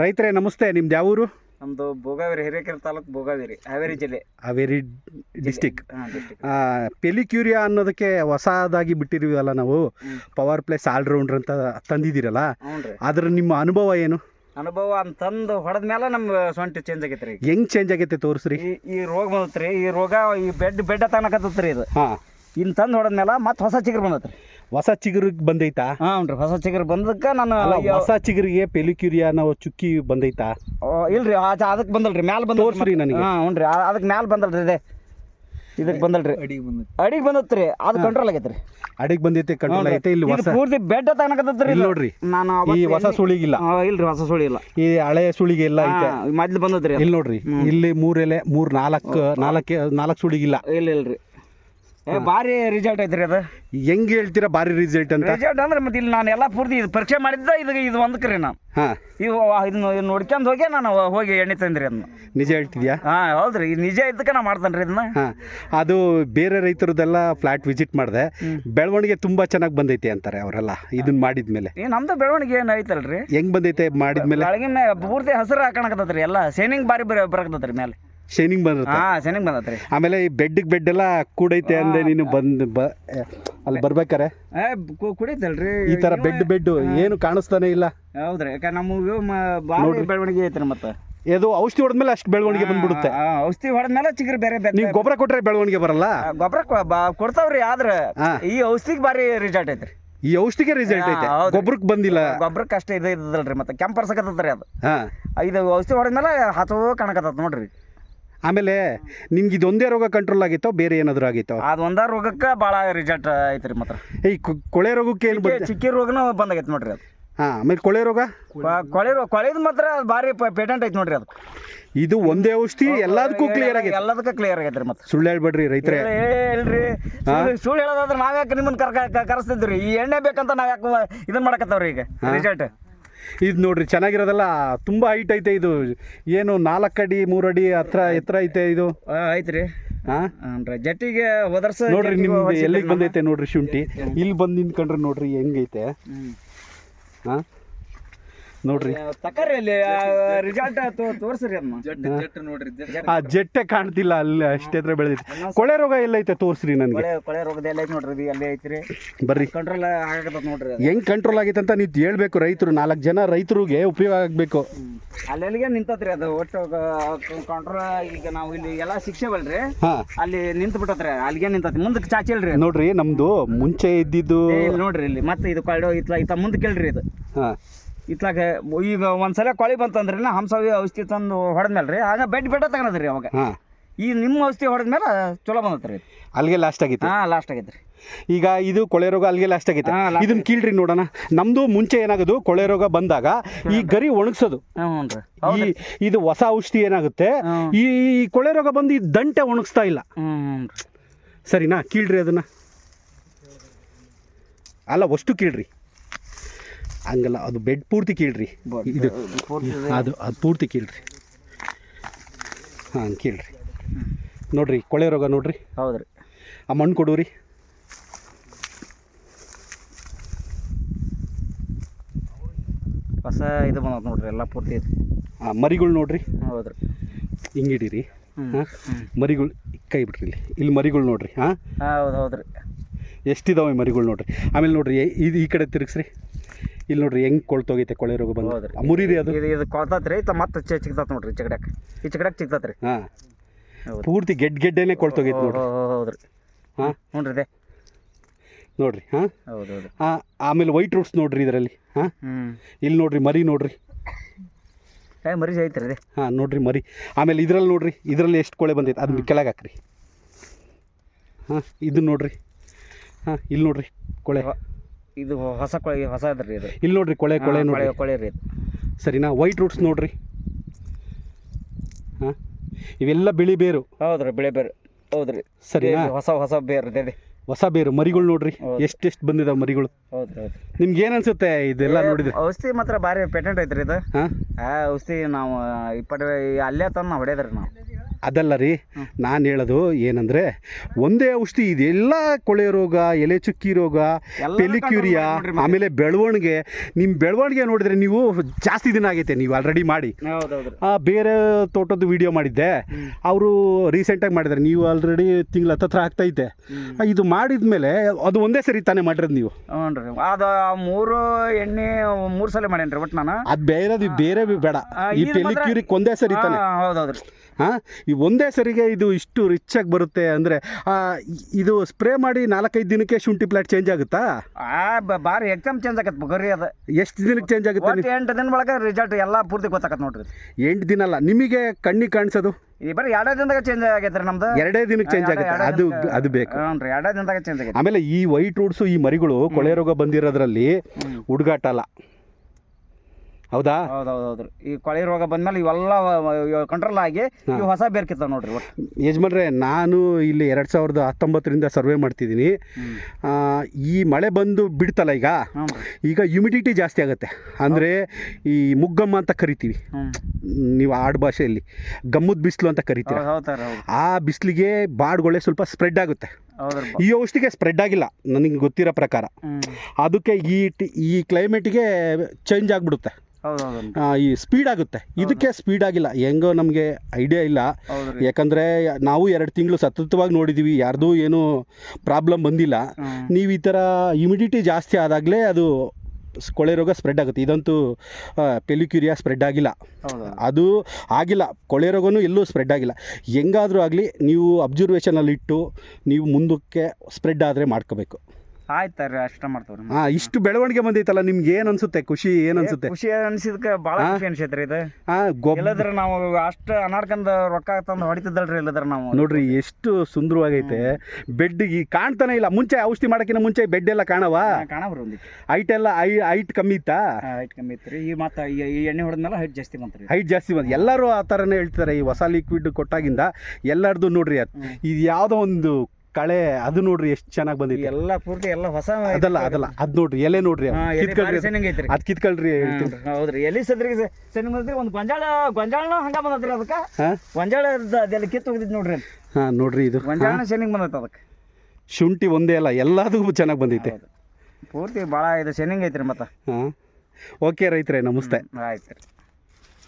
ರೈತರೇ ನಮಸ್ತೆ. ನಿಮ್ದು ಯಾವ ಊರು? ನಮ್ದು ಭೋಗಾವಿರಿ ಹಿರೇಕೆರೆ ತಾಲೂಕು ಭೋಗಾವಿರಿ ಹಾವೇರಿ ಜಿಲ್ಲೆ. ಹಾವೇರಿ ಡಿಸ್ಟಿಕ್. ಪೆಲಿಕ್ಯೂರಿಯಾ ಅನ್ನೋದಕ್ಕೆ ಹೊಸದಾಗಿ ಬಿಟ್ಟಿದ್ದೀವಲ್ಲ ನಾವು? ಪವರ್ ಪ್ಲೇಸ್ ಆಲ್ರೌಂಡರ್ ಅಂತ ತಂದಿದ್ದೀರಲ್ಲ? ಆದ್ರೆ ಅದ್ರ ನಿಮ್ಮ ಅನುಭವ ಏನು? ಅನುಭವ ಅಂತಂದು ಹೊಡೆದ ಮೇಲೆ ನಮ್ಮ ಸೊಂಟ ಚೇಂಜ್ ಆಗೈತೆ ರೀ ಹೆಂಗ್ ಚೇಂಜ್ ಆಗೈತೆ ತೋರಿಸ್ರಿ? ಈ ರೋಗ ಬಂದತ್ರಿ ಈ ರೋಗ ಈ ಬೆಡ್ ಬೆಡ್ ತನಕತ್ತತ್ರಿ ಇದು. ಹಾಂ. ಇನ್ ತಂದು ಹೊಡೆದ ಮೇಲೆ ಮತ್ತೆ ಹೊಸ ಚಿಗುರು ಬಂದತ್ರಿ ಹೊಸ ಚಿಗುರಿಗೆ ಬಂದೈತಾ? ಹಾಂ ರೀ ಹೊಸ ಚಿಗುರು ಬಂದಕ್ಕೆ ನಾನು ಅಲ್ಲ ಹೊಸ ಚಿಗುರಿಗೆ ಪೆಲಿಕ್ಯೂರಿಯಾ ಅನ್ನೋ ಚುಕ್ಕಿ ಬಂದೈತಾ? ಇಲ್ರಿ ಆಚೆ ಅದಕ್ಕೆ ಬಂದಲ್ರಿ ಮ್ಯಾಲ ಬಂದ ತೋರ್ಸ್ರಿ ನನಗೆ. ಹಾಂ ಹ್ಞೂ ರೀ ಅದಕ್ಕೆ ಮ್ಯಾಲ ಬಂದಲ್ರಿ ಇದೆ. ಇದಕ್ಕೆ ಬಂದಲ್ರಿ. ಅಡಿಗೆ ಬಂದತ್ರಿ ಅದು ಕಂಟ್ರೋಲ್ ಆಗೈತ್ರಿ. ಅಡಿಗೆ ಬಂದೈತೆ ಕಂಟ್ರೋಲ್ ಐತೆ ಇಲ್ಲಿ ಇದು ಹೊಸ ಪೂರ್ತಿ ಬೆಡ್ ತನಕತ್ತತ್ರಿ ಇಲ್ಲಿ. ನೋಡ್ರಿ ನಾನು ಈ ಅವತ್ತು ಹೊಸ ಸುಳಿಗಿಲ್ಲ. ಆ, ಇಲ್ರಿ ಹೊಸ ಸುಳಿ ಇಲ್ಲ ಈ ಹಳೆ ಸುಳಿಗೆ ಇಲ್ಲ ಐತೆ. ಮೊದ್ಲು ಬಂದತ್ರಿ ಅದು. ಇಲ್ಲಿ ನೋಡ್ರಿ ಇಲ್ಲಿ ಮೂರೆಲೆ ಎಲೆ ಮೂರ್ ನಾಲ್ಕು ನಾಲ್ಕು ನಾಲ್ಕು ಸುಳಿಗಿಲ್ಲ. ಇಲ್ಲ ಇಲ್ರಿ. ಭಾರಿ ರಿಸಲ್ಟ್ ಐತ್ರಿ ಅದು. ಹೆಂಗ್ ಹೇಳ್ತೀರಾ ಭಾರಿ ರಿಸಲ್ಟ್ ಅಂತ? ರಿಸಲ್ಟ್ ಅಂದ್ರೆ ಮತ್ತೆ ಇಲ್ಲಿ ನಾನು ಎಲ್ಲ ಪೂರ್ತಿ ಇದು ಪರೀಕ್ಷೆ ಮಾಡಿದ್ದ ಇದು ಇದು ಒಂದಕ್ಕೆ ರೀ ನಾನು. ಹಾ. ಇವು ಇದನ್ನ ನೋಡ್ಕೊಂಡು ಹೋಗಿ ನಾನು ಹೋಗಿ ಎಣ್ಣೆ ತಂದ್ರಿ ಅದನ್ನ. ನಿಜ ಹೇಳ್ತಿದ್ಯಾ? ಹಾಂ ಹೌದ್ರಿ. ಇದು ನಿಜ ಇದ್ದಕ್ಕೆ ನಾ ಮಾಡ್ತೇನೆ ರೀ ಇದನ್ನ. ಹಾ. ಅದು ಬೇರೆ ರೈತರದೆಲ್ಲ ಫ್ಲಾಟ್ ವಿಸಿಟ್ ಮಾಡಿದೆ. ಬೆಳವಣಿಗೆ ತುಂಬಾ ಚೆನ್ನಾಗಿ ಬಂದೈತಿ ಅಂತಾರೆ ಅವರೆಲ್ಲ ಇದನ್ನ ಮಾಡಿದ್ಮೇಲೆ. ಈ ನಮ್ದು ಬೆಳವಣಿಗೆ ಏನು ಐತಲ್ರಿ? ಹೆಂಗ್ ಬಂದೈತೆ ಮಾಡಿದ್ಮೇಲೆ? ಪೂರ್ತಿ ಹಸಿರು ಹಾಕಣಕತ್ತೈತ್ರಿ ಎಲ್ಲ ಸೇನಿಂಗ್ ಬಾರಿ ಬರ ಬರಕತ್ತೈತ್ರಿ ಮೇಲೆ. ಶೈನಿಂಗ್ ಬಂದಿರುತ್ತೆ. ಆ ಶೈನಿಂಗ್ ಬಂದತ್ರಿ. ಆಮೇಲೆ ಈ ಬೆಡ್ಗೆ ಬೆಡ್ ಎಲ್ಲ ಕೂಡೈತೆ ಅಂದೆ ನೀನು ಬಂದ್ ಬ ಅಲ್ಲಿ ಬರ್ಬೇಕಾರೆ? ಏ ಕು- ಕುಡಿತಲ್ರಿ. ಈ ತರ ಬೆಡ್ ಬೆಡ್ ಏನು ಕಾಣಿಸ್ತಾನೆ ಇಲ್ಲ. ಹೌದ್ರಿ ಯಾಕೆ ಮ- ಭಾರಿ ಬೆಳವಣಿಗೆ ಐತ್ರಿ ಮತ್ತೆ. ಇದು ಔಷಧಿ ಹೊಡೆದ್ಮೇಲೆ ಅಷ್ಟು ಬೆಳವಣಿಗೆ ಬಂದ್ಬಿಡುತ್ತೆ. ಆ, ಔಷಧಿ ಹೊಡೆದ್ಮೇಲೆ ಚಿಗುರು ಬೇರೆ ಬೇರೆ ನೀವು ಗೊಬ್ಬರ ಕೊಟ್ರೆ ಬೆಳವಣಿಗೆ ಬರಲ್ಲ? ಗೊಬ್ಬರ ಕೊಡ್ತಾವ್ರಿ ಆದ್ರ ಹಾ. ಈ ಔಷಧಿಗೆ ಬಾರಿ ರಿಸಲ್ಟ್ ಐತ್ರಿ. ಈ ಔಷಧಿಗೆ ರಿಸಲ್ಟ್ ಐತೆ. ಗೊಬ್ಬರಕ್ಕೆ ಬಂದಿಲ್ಲ. ಗೊಬ್ಬರಕ್ಕೆ ಅಷ್ಟೇ ಇದು ಇದ್ದಲ್ರಿ ಮತ್ತೆ. ಕೆಂಪರ್ಸಕತ್ತದ್ರಿ ಅದು. ಹಾ. ಇದು ಔಷಧಿ ಹೊಡೆದ್ಮೇಲೆ ಹತ್ತೋ ಕಾಣಕತ್ತದ ನೋಡ್ರಿ. ಆಮೇಲೆ ನಿನ್ಗೆ ಇದೊಂದೇ ರೋಗ ಕಂಟ್ರೋಲ್ ಆಗಿತ್ತೋ ಬೇರೆ ಏನಾದರೂ ಆಗಿತ್ತೋ? ಅದು ಒಂದ ರೋಗಕ್ಕೆ ಭಾಳ ರಿಸಲ್ಟ್ ಐತ್ರಿ ಮಾತ್ರ. ಈ ಕೊ- ಕೊಳೆ ರೋಗಕ್ಕೆ ಏನು ಬಂದ ಚಿಕ್ಕಿ ರೋಗನೂ ಬಂದಾಗೈತೆ ನೋಡ್ರಿ ಅದು. ಹಾ ಆಮೇಲೆ ಕೊಳೆ ರೋಗ? ಕೊ- ಕೊಳೆ ರೋಗ ಕೊಳೆದು ಮಾತ್ರ ಭಾರಿ ಪೇಟೆಂಟ್ ಐತೆ ನೋಡ್ರಿ ಅದು. ಇದು ಒಂದೇ ಔಷಧಿ ಎಲ್ಲದಕ್ಕೂ ಕ್ಲಿಯರ್ ಆಗೈತೆ ಎಲ್ಲದಕ್ಕೂ ಕ್ಲಿಯರ್ ಆಗೈತ್ರಿ ಮತ್ತೆ. ಸುಳ್ಳು ಹೇಳ್ಬೇಡ್ರಿ ರೈತರೇ. ಏ, ಇಲ್ರಿ ಸುಳ್ಳು- ಸುಳ್ಳು ಹೇಳೋದಾದ್ರೆ ನಾವ್ಯಾಕೆ ನಿಮ್ಮನ್ನ ಕರ್ಕ ಕರೆಸ್ತಿದ್ರಿ? ಈ ಎಣ್ಣೆ ಬೇಕಂತ ನಾವ್ಯಾಕೆ ಇದನ್ನ ಮಾಡಕತ್ತವ್ರಿ ಈಗ ರಿಸಲ್ಟ್ ಇದು ನೋಡ್ರಿ ಚೆನ್ನಾಗಿರೋದಲ್ಲ ತುಂಬಾ ಹೈಟ್ ಐತೆ ಇದು. ಏನು ನಾಲ್ಕು ಅಡಿ ಮೂರು ಅಡಿ ಹತ್ರ ಎತ್ತರ ಐತೆ ಇದು? ಐತ್ರಿ. ಹಾ ಜಟ್ಟಿಗೆ ಒದರ್ಸ ನೋಡ್ರಿ ನಿಮ್ದು ಎಲ್ಲಿಗೆ ಬಂದೈತೆ ನೋಡ್ರಿ ಶುಂಠಿ? ಇಲ್ಲಿ ಬಂದು ನಿಂತ್ಕೊಂಡ್ರೆ ನೋಡ್ರಿ ಹೆಂಗೈತೆ? ಹಾ ನೋಡ್ರಿ. ತಕರಿ ಅಲ್ಲಿ ರಿಸಲ್ಟ್ ತೋರ್ಸ್ರಿ ಅದನ್ನ ಆ ಜೆಟ್ಟೆ ಕಾಣ್ತಿಲ್ಲ ಅಲ್ಲಿ ಅಷ್ಟೇ ಹತ್ರ ಬೆಳೆದಿತ್ತು ಕೊಳೆ ರೋಗ ಎಲ್ಲೈತೆ ತೋರಿಸ್ರಿ ನನಗೆ. ಕೊಳೆ ಕೊಳೆ ರೋಗದ ಎಲ್ಲ ಐತಿ ನೋಡ್ರಿ ಅಲ್ಲಿ ಐತ್ರಿ. ಬರ್ರಿ. ಕಂಟ್ರೋಲ್ ಆಗಬೇಕು ನೋಡ್ರಿ. ಹೆಂಗ್ ಕಂಟ್ರೋಲ್ ಆಗೈತೆ ಅಂತ ನೀವು ಹೇಳ್ಬೇಕು ರೈತರು ನಾಲ್ಕು ಜನ ರೈತರಿಗೆ ಉಪಯೋಗ ಆಗಬೇಕು. ಅಲ್ಲೆಲ್ಲಿಗೆ ನಿಂತತ್ರಿ ಅದು ಒಟ್ಟು ಕಂಟ್ರೋಲ್ ಈಗ ನಾವು ಇಲ್ಲಿ ಎಲ್ಲ ಶಿಕ್ಷೆ ಬಲ್ರಿ ಅಲ್ಲಿ ನಿಂತು ಬಿಟ್ಟತ್ರಿ ಅಲ್ಲಿಗೆ ನಿಂತತ್ರಿ. ಮುಂದಕ್ಕೆ ಚಾಚಿಲ್ರಿ ಹೇಳ್ರಿ ನೋಡ್ರಿ ನಮ್ದು ಮುಂಚೆ ಇದ್ದಿದ್ದು ಇಲ್ಲಿ ನೋಡ್ರಿ ಇಲ್ಲಿ ಮತ್ತೆ ಇದು ಕೊಳೆ ಇತ್ಲ ಇತ್ತ ಮುಂದೆ ಕೇಳ್ರಿ ಇದು. ಹಾ. ಇತ್ಲಾಗ ಈಗ ಒಂದ್ಸಲ ಕೊಳಿ ಬಂತಂದ್ರೆ ನಾ ಹಂಸವಿ ಔಷಧಿ ತಂದು ಹೊಡೆದ್ಮೇಲೆ ರೀ ಆಗ ಬೆಡ್ ಬೆಡ್ ತಗೊಂಡ್ರಿ ಅವಾಗ. ಹಾಂ. ಈ ನಿಮ್ಮ ಔಷಧಿ ಹೊಡೆದ್ಮೇಲೆ ಚಲೋ ಬಂದತ್ರಿ ಅಲ್ಲಿಗೆ ಲಾಸ್ಟ್ ಆಗಿತ್ತು? ಹಾಂ ಲಾಸ್ಟ್ ಆಗೈತ್ರಿ ಈಗ ಇದು ಕೊಳೆ ರೋಗ ಅಲ್ಲಿಗೆ ಲಾಸ್ಟ್ ಆಗೈತೆ ಹಾ, last ಇದನ್ನ ಕೀಳ್ರಿ ನೋಡೋಣ. ನಮ್ದು ಮುಂಚೆ ಏನಾಗೋದು ಕೊಳೆ ರೋಗ ಬಂದಾಗ ಈ ಗರಿ ಒಣಗ್ಸೋದು. ಹ್ಞೂ ರೀ. ಈ ಇದು ಹೊಸ ಔಷಧಿ ಏನಾಗುತ್ತೆ. ಈ ಕೊಳೆ ರೋಗ ಬಂದು ಈ ದಂಟೆ ಒಣಗಿಸ್ತಾ ಇಲ್ಲ. ಹ್ಞೂ ರೀ. ಸರಿನಾ? ಕೀಳ್ರಿ ಅದನ್ನ. ಅಲ್ಲ ಅಷ್ಟು ಕೀಳ್ರಿ. ಹಂಗಲ್ಲ ಅದು ಬೆಡ್ ಪೂರ್ತಿ ಕೀಳ್ರಿ. ಇದು ಅದು ಅದು ಪೂರ್ತಿ ಕೀಳ್ರಿ. ಹಾಂ ಕೀಳ್ರಿ. ನೋಡ್ರಿ ಕೊಳೆ ರೋಗ ನೋಡ್ರಿ. ಹೌದ್ರಿ. ಆ ಮಣ್ಣು ಕೊಡೂರಿ. ಹೊಸ ಇದು ಬಂದತ್ ನೋಡ್ರಿ ಎಲ್ಲ ಪೂರ್ತಿ ಐತಿ ಹಾಂ ಮರಿಗಳು ನೋಡ್ರಿ. ಹೌದ್ರಿ. ಹಿಂಗಿಡೀರಿ ಹ್ಮ್. ಹಾಂ ಮರಿಗಳು ಕೈ ಬಿಡ್ರಿ ಇಲ್ಲಿ. ಇಲ್ಲಿ ಮರಿಗಳು ನೋಡ್ರಿ ಹಾಂ. ಹೌದು ಹೌದ್ರಿ. ಎಷ್ಟಿದಾವೆ ಮರಿಗಳು ನೋಡ್ರಿ. ಆಮೇಲೆ ನೋಡ್ರಿ ಇದು ಈ ಕಡೆ ತಿರುಗಿಸ್ರಿ. ಇಲ್ಲಿ ನೋಡ್ರಿ ಹೆಂಗ್ ಕೊಳ್ತೋಗೈತೆ ಕೊಳೆ ರೋಗ ಬಂದು. ಮುರಿರಿ ಅದು. ಇದು ಇದು ಕೊಳ್ತತ್ರಿ ಇತ್ತ ಮತ್ತೆ ಚೆ ಚಿಕ್ತತ್ ನೋಡ್ರಿ ಚಿಗಡಕ್ ಈ ಚಿಗಡಕ್ ಚಿಕ್ತತ್ರಿ ಹಾಂ. ಹೌದು. ಪೂರ್ತಿ ಗೆಡ್ ಗೆಡ್ಡೆನೆ ಕೊಳ್ತೋಗೈತೆ ನೋಡ್ರಿ. ಹೌದ್ರಿ. ಹಾಂ. ಹ್ಞೂ ರೀ ನೋಡ್ರಿ ಹಾ. ಹೌದು ಹೌದು. ಆಮೇಲೆ ವೈಟ್ ರೂಟ್ಸ್ ನೋಡ್ರಿ ಇದರಲ್ಲಿ ಹಾ. ಹ್ಞೂ ಇಲ್ಲಿ ನೋಡ್ರಿ ಮರಿ ನೋಡ್ರಿ. ಏ ಮರಿ ಐತ್ರಿ ರೀ ಹಾಂ ನೋಡ್ರಿ ಮರಿ. ಆಮೇಲೆ ಇದ್ರಲ್ಲಿ ನೋಡ್ರಿ ಇದರಲ್ಲಿ ಎಷ್ಟು ಕೊಳೆ ಬಂದೈತೆ ಅದನ್ನ ಕೆಳಗೆ ಹಾಕ್ರಿ. ಹಾ ಇದನ್ನ ನೋಡ್ರಿ. ಹಾ ಇಲ್ಲಿ ನೋಡ್ರಿ ಕೊಳೆ. ಇದು ಹೊಸ ಕೊಳೆ ಹೊಸ ಇದ್ರಿ ಇದು. ಇಲ್ಲಿ ನೋಡ್ರಿ ಕೊಳೆ ಕೊಳೆ ನೋಡ್ರಿ. ಕೊಳೆ ಕೊಳೆ ರೀ ಇದು. ಸರಿನಾ ವೈಟ್ ರೂಟ್ಸ್ ನೋಡ್ರಿ. ಹಾಂ ಇವೆಲ್ಲ ಬಿಳಿ ಬೇರು. ಹೌದ್ರಿ ಬಿಳಿ ಬೇರು. ಹೌದ್ರಿ ಸರಿ ಹೊಸ ಹೊಸ ಬೇರು ಇದೆ ಹೊಸ ಬೇರು ಮರಿಗಳು ನೋಡ್ರಿ. ಎಷ್ಟೆಷ್ಟು ಬಂದಿದಾವೆ ಮರಿಗಳು. ಹೌದ್ರಿ ಹೌದು ನಿಮ್ಗೆ ಏನು ಅನ್ಸುತ್ತೆ ಇದೆಲ್ಲ ನೋಡಿದ್ರೆ? ಔಷಧಿ ಮಾತ್ರ ಭಾರಿ ಪೇಟೆಂಟ್ ಐತ್ರಿ ಇದು. ಹಾಂ? ಆ ಔಷಧಿ ನಾವು ಇಪ್ಪತ್ತು ಅಲ್ಲೇ ತಂದು ನಾವು ಹೊಡೆದ್ರಿ ನಾವು. ಅದಲ್ಲ ರೀ ನಾನು ಹೇಳೋದು ಏನಂದರೆ ಒಂದೇ ಔಷಧಿ ಇದೆಲ್ಲ ಕೊಳೆ ರೋಗ ಎಲೆ ಚುಕ್ಕಿ ರೋಗ ಪೆಲಿಕ್ಯೂರಿಯಾ ಆಮೇಲೆ ಬೆಳವಣಿಗೆ ನಿಮ್ಮ ಬೆಳವಣಿಗೆ ನೋಡಿದ್ರೆ ನೀವು ಜಾಸ್ತಿ ದಿನ ಆಗೈತೆ ನೀವು ಆಲ್ರೆಡಿ ಮಾಡಿ. ಬೇರೆ ತೋಟದ್ದು ವಿಡಿಯೋ ಮಾಡಿದ್ದೆ ಅವರು ರೀಸೆಂಟಾಗಿ ಮಾಡಿದ್ರೆ ನೀವು ಆಲ್ರೆಡಿ ತಿಂಗಳ ಹತ್ತತ್ರ ಆಗ್ತೈತೆ ಇದು ಮಾಡಿದ ಮೇಲೆ ಅದು ಒಂದೇ ಸರಿ ತಾನೇ ಮಾಡಿರೋದು ನೀವು? ಹ್ಞೂ ಅದು ಮೂರು ಎಣ್ಣೆ ಮೂರು ಸಲ ಮಾಡೇನ್ರಿ ಒಟ್ಟು ನಾನು? ಅದು ಬೇರೆದು ಬೇರೆ ಬೇಡ. ಈ ಪೆಲಿಕ್ಯೂರಿಗೆ ಒಂದೇ ಸರಿ ತಾನೆ. ಹೌದೌದು ಹಾಂ ಈ ಒಂದೇ ಸರಿಗೆ ಇದು ಇಷ್ಟು ರಿಚ್ ಆಗಿ ಬರುತ್ತೆ ಅಂದರೆ ಇದು ಸ್ಪ್ರೇ ಮಾಡಿ ನಾಲ್ಕೈದು ದಿನಕ್ಕೆ ಶುಂಠಿ ಪ್ಲಾಟ್ ಚೇಂಜ್ ಆಗುತ್ತಾ? ಆ ಬ- ಬಾರಿ ಎಕ್ಸಾಮ್ ಚೇಂಜ್ ಆಗತ್ತೆ ಬರೀ ಅದು. ಎಷ್ಟು ದಿನಕ್ಕೆ ಚೇಂಜ್ ಆಗುತ್ತೆ ಒಟ್ಟು ಎಂಟು ದಿನ ಒಳಗೆ ರಿಸಲ್ಟ್ ಎಲ್ಲ ಪೂರ್ತಿ ಗೊತ್ತಾಗತ್ತೆ ನೋಡ್ರಿ. ಎಂಟು ದಿನ ಅಲ್ಲ ನಿಮಗೆ ಕಣ್ಣಿಗೆ ಕಾಣಿಸೋದು? ಈ ಬರೀ ಎರಡೇ ದಿನದಾಗ ಚೇಂಜ್ ಆಗೈತ್ರಿ ನಮ್ದು. ಎರಡೇ ದಿನಕ್ಕೆ ಚೇಂಜ್ ಆಗುತ್ತೆ ಅದು ಅದು ಬೇಕು. ಹ್ಞೂ ರೀ ಎರಡೇ ದಿನದಾಗ ಚೇಂಜ್ ಆಗುತ್ತೆ ಆಮೇಲೆ ಈ ವೈಟ್ ರೂಟ್ಸು ಈ ಮರಿಗಳು ಕೊಳೆ ರೋಗ ಬಂದಿರೋದ್ರಲ್ಲಿ ಹುಡುಗಾಟ ಅಲ್ಲ. ಹೌದಾ? ಹೌದು ಹೌದು ಈ ಕೊಳೆ ರೋಗ ಬಂದ್ಮೇಲೆ ಇವೆಲ್ಲ ಕಂಟ್ರೋಲ್ ಆಗಿ ಈ ಹೊಸ ಬೇರ್ ಕಿತ್ತಾವ ನೋಡ್ರಿ ಯಜಮಾನ್ರೆ ನಾನು ಇಲ್ಲಿ ಎರಡು ಸಾವಿರದ ಹತ್ತೊಂಬತ್ತರಿಂದ ಸರ್ವೆ ಮಾಡ್ತಿದ್ದೀನಿ. ಈ ಮಳೆ ಬಂದು ಬಿಡ್ತಲ್ಲ ಈಗ? ಈಗ ಹ್ಯುಮಿಡಿಟಿ ಜಾಸ್ತಿ ಆಗುತ್ತೆ. ಅಂದರೆ ಈ ಮುಗ್ಗಮ್ಮ ಅಂತ ಕರಿತೀವಿ. ನೀವು ಆಡು ಭಾಷೆಯಲ್ಲಿ ಗಮ್ಮದ ಬಿಸಿಲು ಅಂತ ಕರಿತೀರ. ಆ ಬಿಸಿಲಿಗೆ ಬಾಡ್ಗೊಳೆ ಸ್ವಲ್ಪ ಸ್ಪ್ರೆಡ್ ಆಗುತ್ತೆ. ಈ ಔಷಧಿಗೆ ಸ್ಪ್ರೆಡ್ ಆಗಿಲ್ಲ ನನಗೆ ಗೊತ್ತಿರೋ ಪ್ರಕಾರ. ಅದಕ್ಕೆ ಈ ಟಿ- ಈ ಕ್ಲೈಮೇಟಿಗೆ ಚೇಂಜ್ ಆಗಿಬಿಡುತ್ತೆ. ಈ ಸ್ಪೀಡ್ ಆಗುತ್ತೆ. ಇದಕ್ಕೆ ಸ್ಪೀಡ್ ಆಗಿಲ್ಲ. ಹೆಂಗೋ ನಮಗೆ ಐಡಿಯಾ ಇಲ್ಲ. ಯಾಕಂದರೆ ನಾವು ಎರಡು ತಿಂಗಳು ಸತತವಾಗಿ ನೋಡಿದ್ದೀವಿ ಯಾರ್ದೂ ಏನು ಪ್ರಾಬ್ಲಮ್ ಬಂದಿಲ್ಲ. ನೀವು ಈ ಥರ ಇಮಿಡಿಟಿ ಜಾಸ್ತಿ ಆದಾಗಲೇ ಅದು ಕೊಳೆ ರೋಗ ಸ್ಪ್ರೆಡ್ ಆಗುತ್ತೆ. ಇದಂತೂ ಪೆಲಿಕ್ಯೂರಿಯಾ ಸ್ಪ್ರೆಡ್ ಆಗಿಲ್ಲ. ಅದು ಆಗಿಲ್ಲ. ಕೊಳೆ ರೋಗನೂ ಎಲ್ಲೂ ಸ್ಪ್ರೆಡ್ ಆಗಿಲ್ಲ. ಹೆಂಗಾದರೂ ಆಗಲಿ ನೀವು ಅಬ್ಸರ್ವೇಷನಲ್ಲಿ ಇಟ್ಟು ನೀವು ಮುಂದಕ್ಕೆ ಸ್ಪ್ರೆಡ್ ಆದರೆ ಮಾಡ್ಕೋಬೇಕು. ಆಯ್ತು ರೀ ಅಷ್ಟ ಮಾಡ್ತೇವ್ರಿ ಹಾಂ ಇಷ್ಟು ಬೆಳವಣಿಗೆ ಬಂದೈತಲ್ಲ ನಿಮ್ಗೆ ಏನು ಅನ್ಸುತ್ತೆ? ಖುಷಿ ಏನು ಅನ್ಸುತ್ತೆ? ಖುಷಿ ಅನ್ಸಿದ್ಕ ಭಾಳ ಖುಷಿ ಅನ್ಸೈತ್ರಿ ಇದು. ಹಾ ಗೊಬ್ಬರ ಇಲ್ಲದ್ರ ನಾವು ಅಷ್ಟು ಅನಾಡ್ಕಂದ ರೊಕ್ಕ ತಂದು ಹೊಡಿತಿದ್ದಲ್ರಿ ಇಲ್ಲದ್ರ ನಾವು. ನೋಡ್ರಿ ಎಷ್ಟು ಸುಂದರವಾಗೈತೆ. ಬೆಡ್ಗೆ ಕಾಣ್ತಾನೆ ಇಲ್ಲ. ಮುಂಚೆ ಔಷಧಿ ಮಾಡೋಕ್ಕಿಂತ ಮುಂಚೆ ಬೆಡ್ ಎಲ್ಲ ಕಾಣವ? ಕಾಣಬ್ರಿ ಒಂದಿ ಹೈಟ್ ಎಲ್ಲ ಐ ಹೈಟ್ ಕಮ್ಮಿ ಇತ್ತಾ? ಹೈಟ್ ಕಮ್ಮಿ ಇತ್ತು ಈ ಮತ್ತೆ ಈ ಎಣ್ಣೆ ಹೊಡೆದ್ಮೇಲೆ ಹೈಟ್ ಜಾಸ್ತಿ ಬಂತ್ರಿ. ಹೈಟ್ ಜಾಸ್ತಿ ಬಂದು ಎಲ್ಲರೂ ಆ ಥರನೇ ಹೇಳ್ತಾರೆ ಈ ಹೊಸ ಲಿಕ್ವಿಡ್ ಕೊಟ್ಟಾಗಿಂದ ಎಲ್ಲರದು ನೋಡ್ರಿ ಅದು. ಇದು ಯಾವುದೋ ಒಂದು ಕಳೆ ಅದು ನೋಡ್ರಿ ಎಷ್ಟು ಚೆನ್ನಾಗಿ ಬಂದಿದೆ ಎಲ್ಲ ಪೂರ್ತಿ ಎಲ್ಲ ಹೊಸ ಅದಲ್ಲ ಅದಲ್ಲ ಅದ್ ನೋಡ್ರಿ ಎಲೆ ನೋಡ್ರಿ ಹಾ, ಅದ್. ಕಿತ್ಕೊಳ್ರಿ ಹೌದ್ರಿ. ಎಲೆ ಸದ್ರಿ ಸೆನಿಂಗ್ ಬಂದ್ರಿ ಒಂದು ಗೊಂಜಾಳ ಗೊಂಜಾಳನ ಹಂಗ ಬಂದತ್ರಿ ಅದಕ್ಕೆ. ಗೊಂಜಾಳ ಅದೆಲ್ಲ ಕಿತ್ತು ಹೋಗಿದ್ ನೋಡ್ರಿ ಹಾ ನೋಡ್ರಿ ಇದು. ಗೊಂಜಾಳನ ಸೆನಿಂಗ್ ಬಂದೈತೆ ಅದಕ್ಕೆ. ಶುಂಠಿ ಒಂದೇ ಅಲ್ಲ ಎಲ್ಲದಕ್ಕೂ ಚೆನ್ನಾಗಿ ಬಂದೈತೆ. ಪೂರ್ತಿ ಭಾಳ ಇದು ಸೆನಿಂಗ್ ಐತ್ರಿ ಮತ್ತೆ. ಹಾ? ಓಕೆ ರೈತರೇ ನಮಸ್ತೆ. ಆಯ್ತು